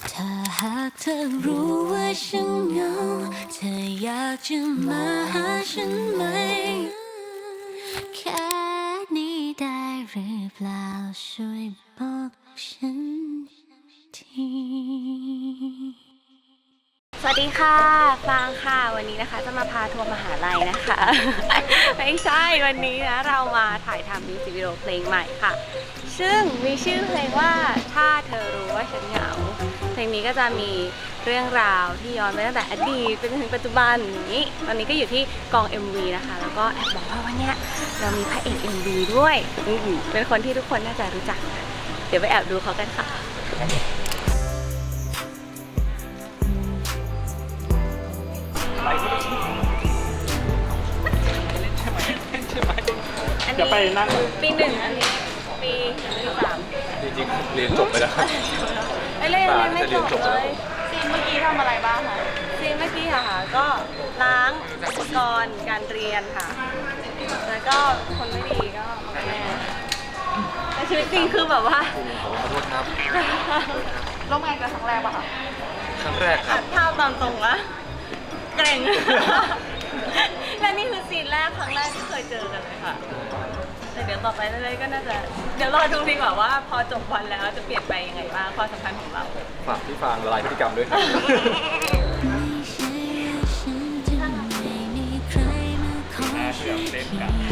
ถ้าหากเธอรู้ว่าฉันเหงา เธออยากจะมาหาฉันไหม แค่นี้ได้หรือเปล่าช่วยบอกฉันที สวัสดีค่ะฟางค่ะ วันนี้นะคะ จะมาพาทัวร์มหาลัยนะคะ ไม่ใช่วันนี้นะ เรามาถ่ายทำมิวสิกวิดีโอเพลงใหม่ค่ะ ซึ่งมีชื่อเพลงว่าถ้าเธอรู้ว่าฉันเหงา เพลงนี้ก็จะมีเรื่องราวที่ย้อนไปตั้งแต่อดีตไปจนถึงปัจจุบันอย่างนี้ ตอนนี้ก็อยู่ที่กอง MV นะคะ แล้วก็แอบบอกว่าวันเนี้ยเรามีพระเอก MV ด้วยอือเป็นคนที่ทุกคนน่าจะรู้จัก เดี๋ยวไปแอบดูเขากันค่ะ อันจะนี้ไปนั่ง ปีหนึ่งอันนี้ปีปีสามจริงๆเรียนจบไปแล้ว ครับไอ้เล่นป่าเล่นไม่จะเรีจยนบจบเลแล้วยซีนเมื่อกี้ทำอะไรบ้างคะซีนเมื่อกี้อะค่ะ ก็ล้างอุปกรณ์การเรียนค่ะ แล้วก็คนไม่ดีก็แม่แต่ชีวิตจริงคือแบบว่า ขอโทษครับ ร่วมงานกันครั้งแรกป่ะคะครั้งแรกคอัรับ ดภาพตามตรงวะเกรง และนี่คือซีนแรกครั้งแรกที่เคยเจอกันเลยค่ะแต่ เดี๋ยวต่อไปเรื่อยๆก็น่าจะเดี๋ยวรอดูดีกว่าว่า พอจบวันแล้วจะเปลี่ยนไปยังไงบ้างความสัมพันธ์ของเรา ฝากพี่ฟางละลายพฤติกรรมด้วยครับ ไม่ใช่ว่าฉันจะไม่มีใครมาขอช่วยเพียงต่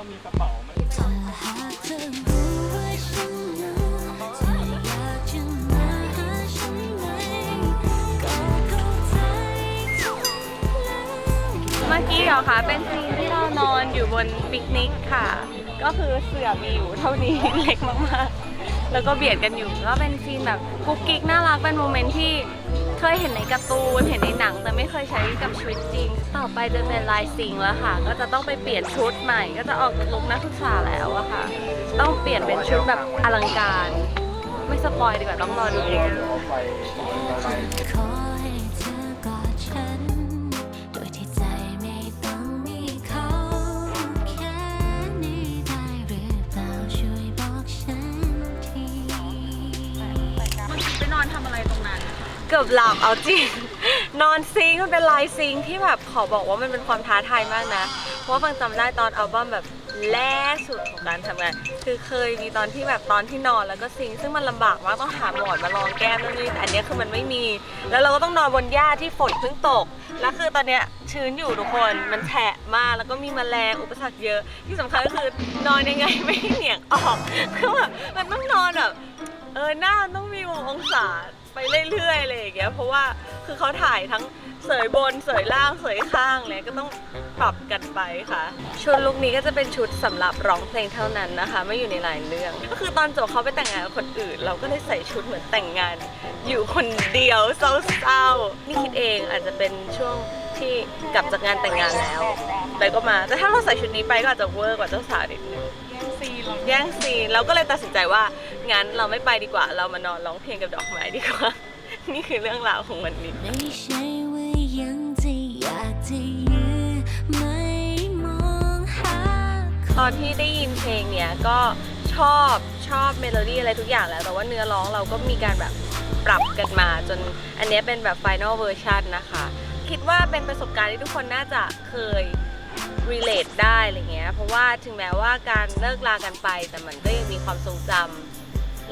เรามีกระเป๋าไหมถ้าหากเธอรู้ว่าฉันเหงาเธออยากจะมาหาฉันไหมก็เข้าใจเธอแล้วเมื่อกี้เหรอคะเป็นซีนที่เรานอนอยู่บนปิกนิกค่ะ ก็คือเสื่อมีอยู่เท่านี้ เล็กมากๆ แล้วก็เบียดกันอยู่ก็เป็นซีนแบบกุ๊กกิ๊กน่ารักเป็นโมเมนต์ที่ เคยเห็นในการ์ตูนเห็นในหนัง แต่ไม่เคยใช้กับชีวิตจริง ต่อไปจะเป็นลายซิงแล้วค่ะ ก็จะต้องไปเปลี่ยนชุดใหม่ ก็จะออกลุกนักศึกษาแล้วอะค่ะ ต้องเปลี่ยนเป็นชุดแบบอลังการ ไม่สปอยดีกว่าต้องรอดูเอง อบหลับเอาจริง นอนซิงมันเป็นลายซิงที่แบบขอบอกว่ามันเป็นความท้าทายมากนะ เพราะว่าฟังจำได้ตอนอัลบั้มแบบแรกสุดของการทำงาน คือเคยมีตอนที่แบบตอนที่นอนแล้วก็ซิงซึ่งมันลำบากมากต้องหาหมอนมารองแก้มนู่นนี่แต่อันเนี้ยคือมันไม่มี แล้วเราก็ต้องนอนบนหญ้าที่ฝนเพิ่งตก แล้วคือตอนเนี้ยชื้นอยู่ทุกคนมันแฉะมากแล้วก็มีแมลงอุปสรรคเยอะ ที่สำคัญก็คือนอนยังไงไม่ให้เหนียงออกคือแบบมันต้องนอนแบบเออหน้าต้องมีวงองศา ไปเรื่อยๆอะไรอย่างเงี้ยเพราะว่าคือเขาถ่ายทั้งเสยบนเสยล่างเสยข้างเลยก็ต้องปรับกันไปค่ะ ชุดลุคนี้ก็จะเป็นชุดสำหรับร้องเพลงเท่านั้นนะคะ ไม่อยู่ในหลายเรื่อง ก็คือตอนจบเขาไปแต่งงานกับคนอื่น เราก็เลยใส่ชุดเหมือนแต่งงาน อยู่คนเดียวเศร้าๆนี่คิดเองอาจจะเป็นช่วงที่กลับจากงานแต่งงานแล้วไปก็มาแต่ถ้าเราใส่ชุดนี้ไปก็อาจจะเวอร์กว่าเจ้าสาวนิดนึงแย่งซีนเราก็เลยตัดสินใจว่า งั้นเราไม่ไปดีกว่า เรามานอนร้องเพลงกับดอกไม้ดีกว่า นี่คือเรื่องราวของวันนี้ ไม่ใช่ว่ายังจะอยากจะยื้อไม่มองหาตอนที่ได้ยินเพลงเนี้ยก็ชอบชอบเมโลดี้อะไรทุกอย่างแล้วแต่ว่าเนื้อร้องเราก็มีการแบบปรับกันมาจนอันเนี้ยเป็นแบบ Final Version นะคะ คิดว่าเป็นประสบการณ์ที่ทุกคนน่าจะเคย relate ได้อะไรเงี้ยเพราะว่าถึงแม้ว่าการเลิกลากันไป แต่มันก็ยังมีความทรงจำ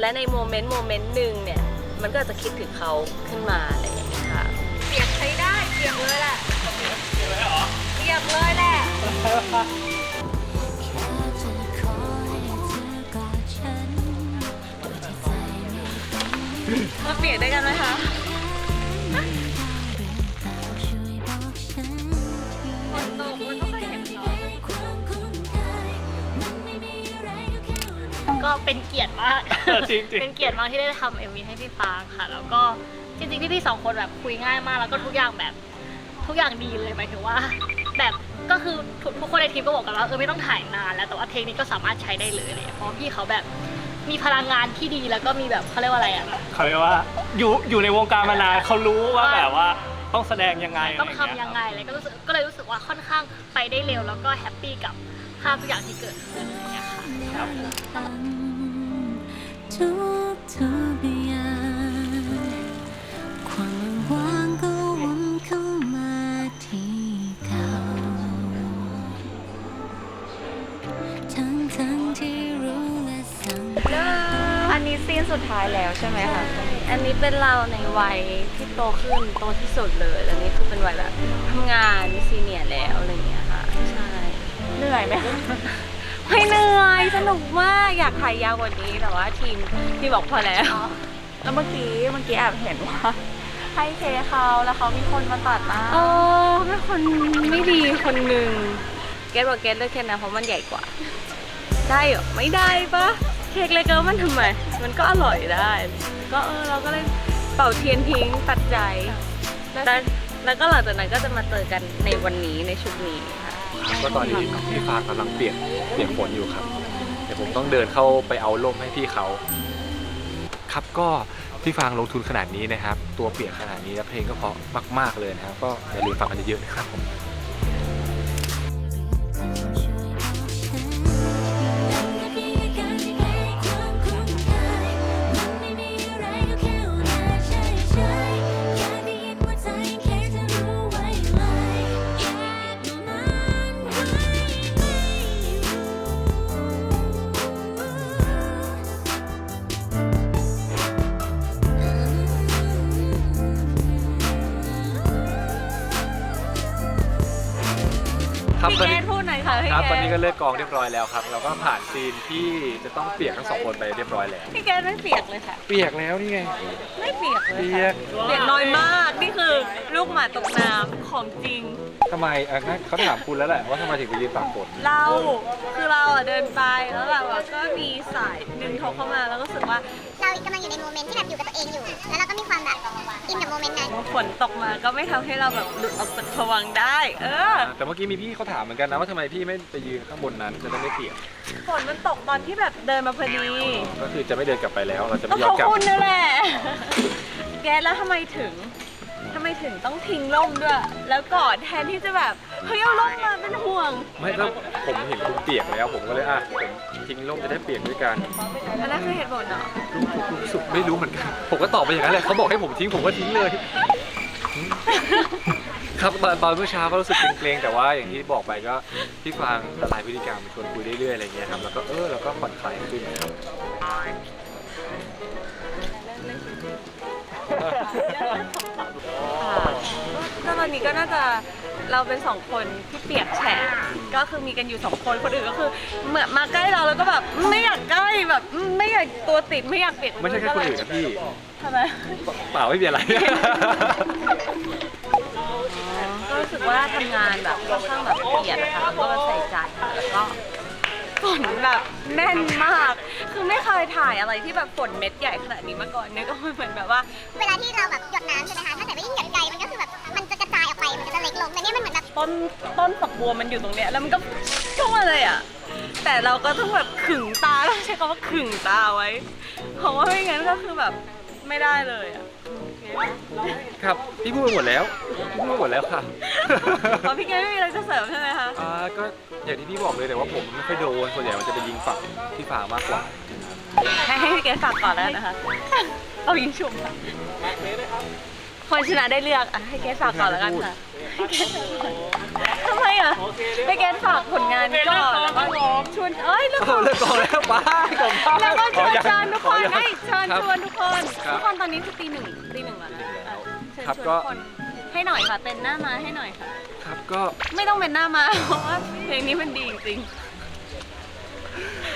และในโมเมนต์โมเมนต์หนึ่งเนี่ยมันก็จะคิดถึงเขาขึ้นมาอะไรอย่างเงี้ยค่ะเสียบใช้ได้เสียบเลยแหละเสียบเลยเหรอเสียบเลยแหละแค่จะขอให้เธอกอดฉันโดยที่ใจไม่ต้องมีมาเปลี่ยนได้กันไหมคะ เป็นเกียรติมาก จริงจริงเป็นเกียรติมากที่ได้ทำเอ็มวีให้พี่ฟางค่ะ แล้วก็จริงๆพี่ๆสองคนแบบคุยง่ายมาก แล้วก็ทุกอย่างแบบทุกอย่างดีเลยหมายถึงว่า แบบก็คือทุกทุกคนในทีมก็บอกกันว่าเออไม่ต้องถ่ายนานแล้วแต่ว่าเทคนี้ก็สามารถใช้ได้เลยเลยเพราะพี่เขาแบบมีพลังงานที่ดีแล้วก็มีแบบเขาเรียกว่าอะไรอะเขาเรียกว่าอยู่อยู่ในวงการมานานเขารู้ว่าว่าแบบว่าต้องแสดงยังไงต้องทำยังไงอะไรก็รู้สึกก็เลยรู้สึกว่าค่อนข้างไปได้เร็วแล้วก็แฮปปี้กับ ภาพทุกอย่างที่เกิดขึ้นอย่างเงี้ยค่ะทุกทุกอย่างความว่างก็วนเข้ามาที่เก่าทั้งทั้งที่รู้และสั่ง อันนี้ซีนสุดท้ายแล้วใช่ไหมคะอันนี้เป็นเราในวัยที่โตขึ้นโตที่สุดเลยแล้วนี่คือเป็นวัยแบบทำงานซีเนียร์แล้วอะไรอย่างเงี้ยค่ะ ใช่ เหนื่อยไหมไม่เหนื่อยสนุกมากอยากถ่ายยาวกว่านี้แต่ว่าทีมทีมบอกพอแล้ว แล้วเมื่อกี้เมื่อกี้แอบเห็นว่าให้เคเขาแล้วเขามีคนมาตัดหน้าโอ้เป็นคนไม่ดีคนหนึ่งเกตบอกเกตเลือกแค่นั้นเพราะมันใหญ่กว่า ได้เหรอไม่ได้ปะเค้กเล็กเกินมันทำไม มันก็อร่อยได้ ก็เออเราก็เลยเป่าเทียนทิ้งตัดใจแล้วแล้วก็หลังจากนั้นก็จะมาเจอกันในวันนี้ในชุดนี้ ค่ะก็ตอนนี้พี่ฟางกำลังเปียกเปียกฝนอยู่ครับ เดี๋ยวผมต้องเดินเข้าไปเอาร่มให้พี่เขา ครับก็พี่ฟางลงทุนขนาดนี้นะครับ ตัวเปียกขนาดนี้แล้วเพลงก็เพราะมาก ๆเลยนะครับ ก็อย่าลืมฟังกันเยอะๆนะครับผม ครับพี่ตอนเกนี้ดพูดหน่อยค่ะพี่ครับเกตอนนี้ดก็เลิกกองเรียบร้อยแล้วครับ เราก็ผ่านซีนที่จะต้องเปียกทั้งสองคนไปเรียบร้อยแล้ว พี่เกดไม่เปียกเลยค่ะ เปียกแล้วนี่ไง ไม่เปียกเลยเปียค่ะก เปียกน้อยมาก นี่คือลูกหมาตกน้ำของจริง ทำไมอะงั้นเขาถามคุณแล้วแหละว่าทำไมถึงไปยืนตากฝนเราคือเราอะเดินไปแล้วแบบว่าก็มีสายหนึ่งโทรเข้ามาแล้วก็รู้สึกว่าเรา กำลังอยู่ในโมเมนต์ที่แบบอยู่กับตัวเองอยู่ แล้วเราก็มีความแบบอินกับโมเมนต์นั้น ฝนตกมาก็ไม่ทำให้เราแบบหลุดออกจากผวังค์ได้ เออ แต่เมื่อกี้มีพี่เขาถามเหมือนกันนะว่าทำไมพี่ไม่ไปยืนข้างบนนั้นจะได้ไม่เปียกฝนมันตกตอนที่แบบเดินมาพอดีก็คือจะไม่เดินกลับไปแล้ว เราจะก็ไม่ยอเขามกลับคุณนั่นแหละ แกแล้วทำไมถึงทำไมถึงต้องทิ้งร่มด้วย แล้วกอดแทนที่จะแบบเฮ้ยเอาร่มมาเป็นห่วง ไม่ก็ผมเห็นคุณเปียกแล้วผมก็เลยอะผม ทิ้งร่มจะได้เปียกด้วยกันอันนั้นคือเหตุผลเนาะรู้รู้สึกไม่รู้เหมือนกัน ผมก็ตอบไปอย่างนั้นแหละเขาบอกให้ผมทิ้งผมก็ทิ้งเลย ครับตอนตอนเมื่อเช้าก็รู้สึกเกรงๆแต่ว่าอย่างที่บอกไปก็พี่ฟางละลายพฤติกรรมชวนคุยเรื่อยๆอะไรเงี้ยครับแล้วก็เออแล้วก็ผ่อนคลายขึ้นครับก็ตอนนี้ก็น่าจะ เราเป็นสองคนที่เปียกแฉะก็คือมีกันอยู่สองคนคนอื่นก็คือเหมือนมาใกล้เราแล้วก็แบบไม่อยากใกล้แบบไม่อยากตัวติดไม่อยากเปียกไม่ใช่แค่คนอื่นนะพี่ทำไมเปล่าไม่มีอะไรก็รู้สึกว่าทำงานแบบค่อนข้างแบบละเอียดนะคะแล้วก็ใส่ใจแล้วก็ฝนแบบแน่นมาก คือไม่เคยถ่ายอะไรที่แบบฝนเม็ดใหญ่ขนาดนี้มาก่อนเนี่ยก็เหมือนแบบว่า เวลาที่เราแบบหยดน้ำใช่ไหมคะ ถ้าเกิดว่ายิ่งหยดไกลมันก็คือ ล็กลงแต่นี่มันเหมือนแบบต้นต้นฝักบัวมันอยู่ตรงเนี้ยแล้วมันก็เข้ามาเลยอะ แต่เราก็ต้องแบบขึงตาต้องใช้คำว่าขึงตาไว้เพราะว่าไม่งั้นก็คือแบบไม่ได้เลยอะครับพี่พูดไปหมดแล้วพี่พูดไปหมดแล้วค่ะเพราะพี่แกไม่มีอะไรจะเสริมใช่ไหมคะอ่าก็อย่างที่พี่บอกเลยแต่ว่าผมไม่ค่อยโดนส่วนใหญ่มันจะไปยิงฝั่งที่ฟางมากกว่าให้ให้พี่แกฝากก่อนแล้วนะคะเอายิงฉุบค่ะคนชนะได้เลือกอะให้แกฝากก่อนแล้วกันค่ะ ให้แกฝากก่อนทำไมอะให้แกฝากผลงานก่อนแล้วก็ชวนเอ้ยเรื่องขเอาองเลิกกองแล้วไปกลับบ้านแล้วก็เชิญอ๋อยังชวนทุกคนอ๋อยัง ให้เชิญครับชวนทุกคนครับทุกคนตอนนี้คือตีหนึ่งตีหนึ่งแล้วนะอะเชิญครับชวนก็ทุกคนให้หน่อยค่ะเป็นหน้ามาให้หน่อยค่ะ ครับก็ ไม่ต้องเป็นหน้ามาเพราะว่าเพลงนี้มันดีจริง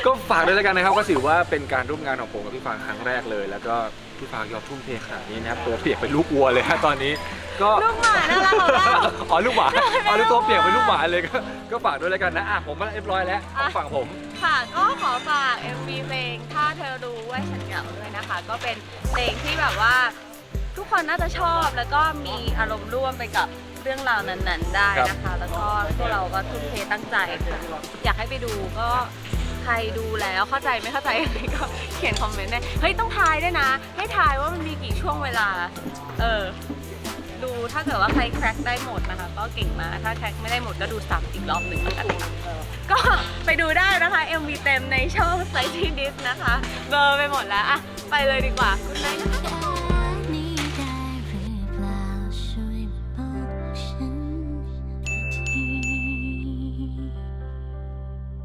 ก็ฝากด้วยแล้วกันนะครับ ก็ถือว่าเป็นการร่วมงานของผมกับพี่ฟางครั้งแรกเลย แล้วก็ พี่ฟางยอมทุ่มเทขนาดนี้นะครับตัวเปียกเป็นลูกวัวเลยฮะตอนนี้ก็ ลูกหมาน่ารักของเรา อ๋อลูกหมาอ๋อลูกตัวเปียกเป็นลูกหมาเลยก็ก็ฝากด้วยแล้วกันนะอะผมก็เรียบร้อยแล้วของฝั่งผม ค่ะก็ขอฝาก MV เพลงถ้าเธอรู้ว่าฉันเหงาด้วยนะคะ ก็เป็นเพลงที่แบบว่า ทุกคนน่าจะชอบแล้วก็มีอารมณ์ร่วมไปกับเรื่องราวนั้นๆ ได้นะคะ แล้วก็พวกเราก็ทุ่มเทตั้งใจค่ะอยากให้ไปดูก็ ใครดูแล้วเข้าใจไม่เข้าใจอะไรก็เขียนคอมเมนต์ได้ เฮ้ยต้องทายด้วยนะ ให้ทายว่ามันมีกี่ช่วงเวลา เออ ดูถ้าเกิดว่าใครแคร็กได้หมดนะคะ ก็เก่งมาก ถ้าแคร็กไม่ได้หมดก็ดูซ้ำอีกรอบหนึ่งแล้วกันค่ะก็ไปดูได้นะคะ MV เต็มในช่องไซทีดิสนะคะ เบลอร์ไปหมดแล้วอะไปเลยดีกว่าคุณนายนะคะ